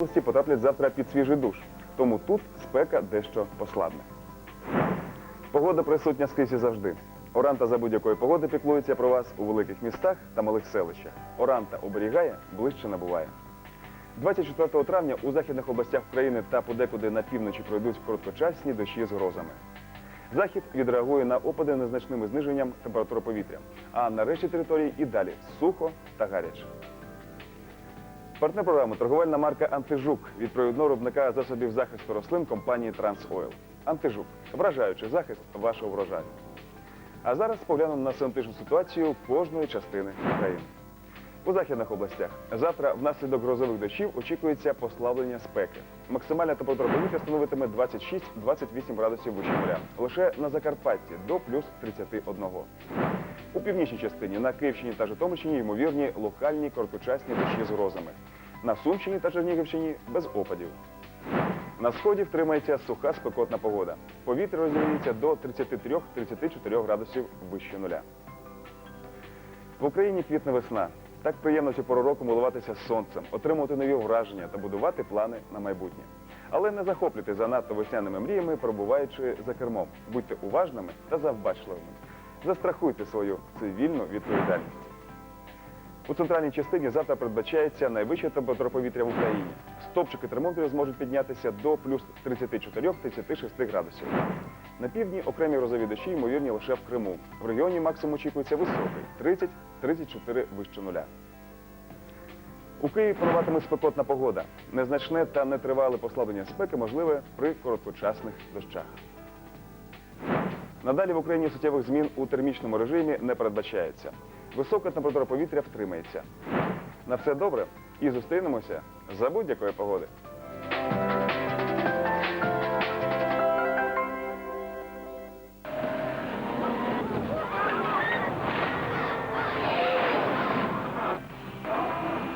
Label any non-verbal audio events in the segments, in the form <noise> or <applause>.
області потраплять завтра під свіжий душ, тому тут спека дещо послабне. Погода присутня скрізь і завжди. Оранта за будь-якої погоди піклується про вас у великих містах та малих селищах. Оранта оберігає, ближче набуває. 24 травня у західних областях України та подекуди на півночі пройдуть короткочасні дощі з грозами. Захід відреагує на опади незначним зниженням температури повітря, а на решті території і далі сухо та гаряче. Партнер програми торговельна марка Антижук від провідного виробника засобів захисту рослин компанії Трансойл. Антижук вражаючий захист вашого врожаю. А зараз поглянемо на синоптичну ситуацію кожної частини України. У західних областях завтра внаслідок грозових дощів очікується послаблення спеки. Максимальна температура повітря становитиме 26-28 градусів вище нуля. Лише на Закарпатті до плюс 31. У північній частині на Київщині та Житомирщині ймовірні локальні короткочасні дощі з грозами. На Сумщині та Чернігівщині без опадів. На сході втримається суха спекотна погода. Повітря розігріється до 33-34 градусів вище нуля. В Україні квітне весна. Так приємно цю пору року милуватися сонцем, отримувати нові враження та будувати плани на майбутнє. Але не захоплюйте занадто весняними мріями, перебуваючи за кермом. Будьте уважними та завбачливими. Застрахуйте свою цивільну відповідальність. У центральній частині завтра передбачається найвища температура повітря в Україні. Стопчики термометрів зможуть піднятися до плюс 34-36 градусів. На півдні окремі грозові дощі ймовірні лише в Криму. В регіоні максимум очікується високий 30-34 вище нуля. У Києві пануватиме спекотна погода. Незначне та нетривале послаблення спеки можливе при короткочасних дощах. Надалі в Україні суттєвих змін у термічному режимі не передбачається. Висока температура повітря втримається. На все добре і зустрінемося за будь-якої погоди.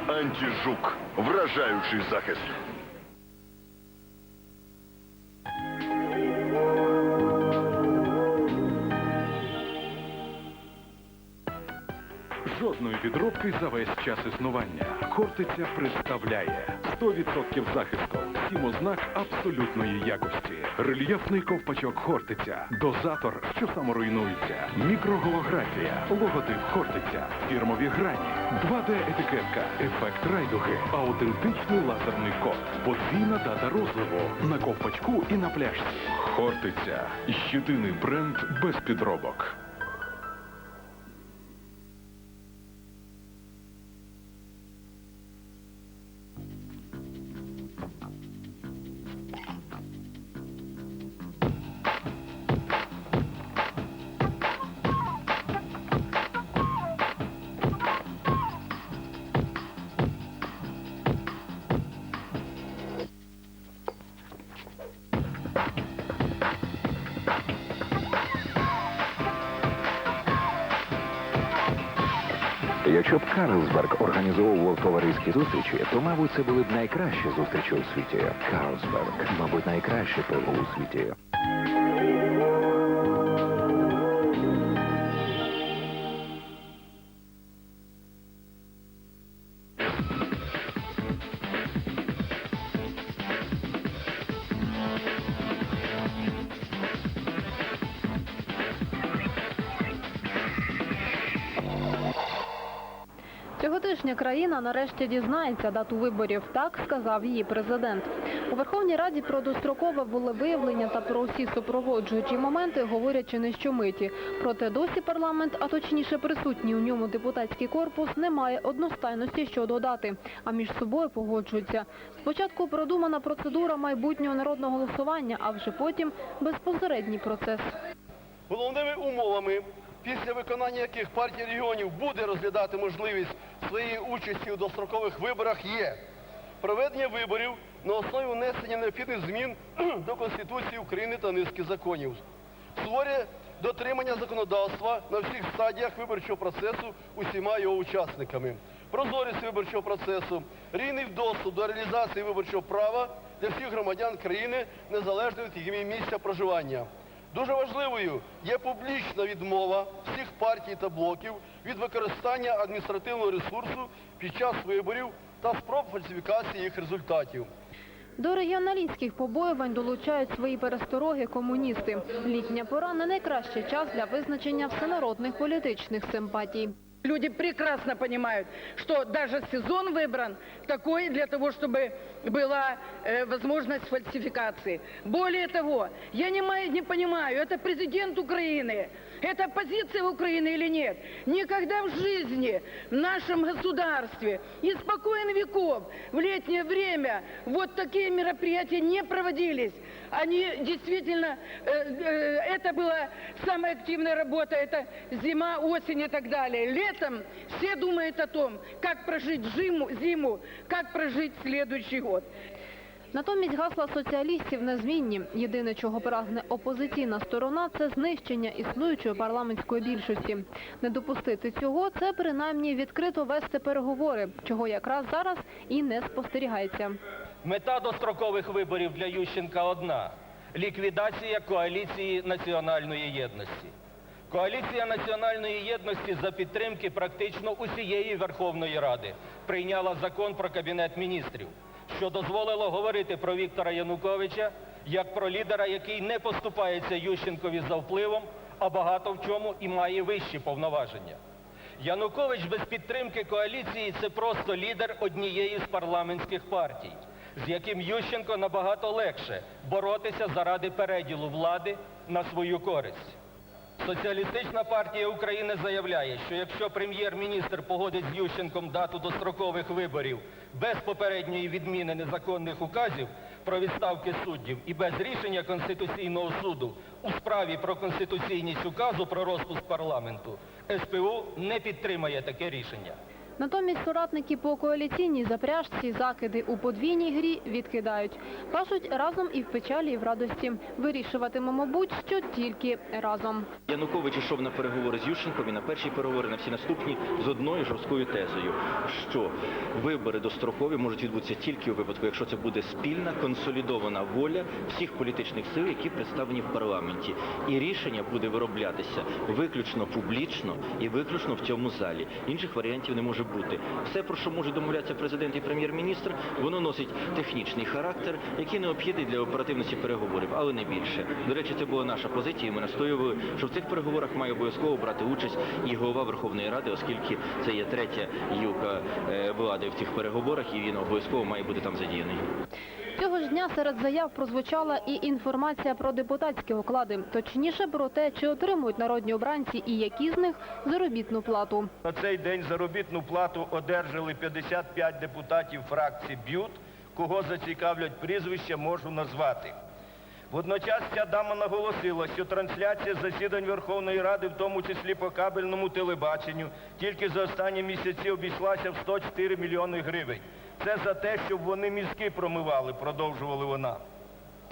Антижук. Вражаючий захист. Жодної підробки за весь час існування. Хортиця представляє 100% захисту, сім ознак абсолютної якості. Рельєфний ковпачок Хортиця, дозатор, що саморуйнується, мікроголографія, логотип Хортиця, фірмові грані, 2D-етикетка, ефект райдуги, аутентичний лазерний код, подвійна дата розливу. На ковпачку і на пляшці. Хортиця єдиний бренд без підробок. Якщо б Карлсберг організовував товариські зустрічі, то, мабуть, це були б найкращі зустрічі у світі. Карлсберг, мабуть, найкраще пиво у світі. Тижня країна нарешті дізнається дату виборів. Так сказав її президент. У Верховній Раді про дострокове волевиявлення та про усі супроводжуючі моменти говорять чи не щомиті. Проте досі парламент, а точніше присутній у ньому депутатський корпус, не має одностайності що додати, а між собою погоджуються. Спочатку продумана процедура майбутнього народного голосування, а вже потім безпосередній процес. Головними умовами, після виконання яких партія регіонів буде розглядати можливість своєї участі у дострокових виборах, є проведення виборів на основі внесення необхідних змін <clears throat> до Конституції України та низки законів, суворе дотримання законодавства на всіх стадіях виборчого процесу усіма його учасниками, прозорість виборчого процесу, рівний доступ до реалізації виборчого права для всіх громадян країни незалежно від їх місця проживання. Дуже важливою є публічна відмова всіх партій та блоків від використання адміністративного ресурсу під час виборів та спроб фальсифікації їх результатів. До регіоналістських побоювань долучають свої перестороги комуністи. Літня пора не найкращий час для визначення всенародних політичних симпатій. Люди прекрасно понимают, что даже сезон выбран такой для того, чтобы была э, возможность фальсификации. Более того, я не, не понимаю, это президент Украины, это позиция Украины или нет. Никогда в жизни в нашем государстве испокоен веков в летнее время вот такие мероприятия не проводились. Они действительно, э, э, это была самая активная работа, это зима, осень и так далее. Летом все думают о том, как прожить зиму, зиму как прожить следующий год. Натомість гасла соціалістів незмінні. Єдине, чого прагне опозиційна сторона, це знищення існуючої парламентської більшості. Не допустити цього – це принаймні відкрито вести переговори, чого якраз зараз і не спостерігається. Мета дострокових виборів для Ющенка одна ліквідація коаліції національної єдності. Коаліція національної єдності за підтримки практично усієї Верховної Ради прийняла закон про кабінет міністрів, що дозволило говорити про Віктора Януковича як про лідера, який не поступається Ющенкові за впливом, а багато в чому і має вищі повноваження. Янукович без підтримки коаліції це просто лідер однієї з парламентських партій, з яким Ющенко набагато легше боротися заради переділу влади на свою користь. Соціалістична партія України заявляє, що якщо прем'єр-міністр погодить з Ющенком дату дострокових виборів без попередньої відміни незаконних указів про відставки суддів і без рішення Конституційного суду у справі про конституційність указу про розпуск парламенту, СПУ не підтримає таке рішення. Натомість соратники по коаліційній запряжці закиди у подвійній грі відкидають. Кажуть, разом і в печалі, і в радості. Вирішуватимемо будь-що тільки разом. Янукович йшов на переговори з Ющенком і на перші переговори, на всі наступні з одною жорсткою тезою, що вибори дострокові можуть відбутися тільки у випадку, якщо це буде спільна консолідована воля всіх політичних сил, які представлені в парламенті, і рішення буде вироблятися виключно публічно і виключно в цьому залі. Інших варіантів не може бути. Все, про що може домовлятися президент і прем'єр-міністр, воно носить технічний характер, який необхідний для оперативності переговорів, але не більше. До речі, це була наша позиція. і Ми настоювали, що в цих переговорах має обов'язково брати участь і голова Верховної Ради, оскільки це є третя гілка е, влади в цих переговорах, і він обов'язково має бути там задіяний. Цього ж дня серед заяв прозвучала і інформація про депутатські оклади. Точніше про те, чи отримують народні обранці і які з них заробітну плату. На цей день заробітну плату одержали 55 депутатів фракції «Б'ют», кого зацікавлять прізвища, можу назвати. Водночас ця дама наголосила, що трансляція засідань Верховної Ради, в тому числі по кабельному телебаченню, тільки за останні місяці обійшлася в 104 мільйони гривень. Це за те, щоб вони мізки промивали, продовжувала вона.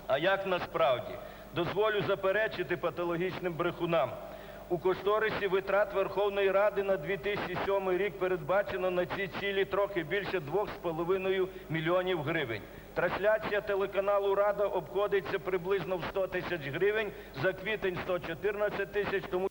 А як насправді? Дозволю заперечити патологічним брехунам. У кошторисі витрат Верховної Ради на 2007 рік передбачено на ці цілі трохи більше 2,5 мільйонів гривень. Трансляція телеканалу Рада обходиться приблизно в 100 тисяч гривень, за квітень 114 тисяч, тому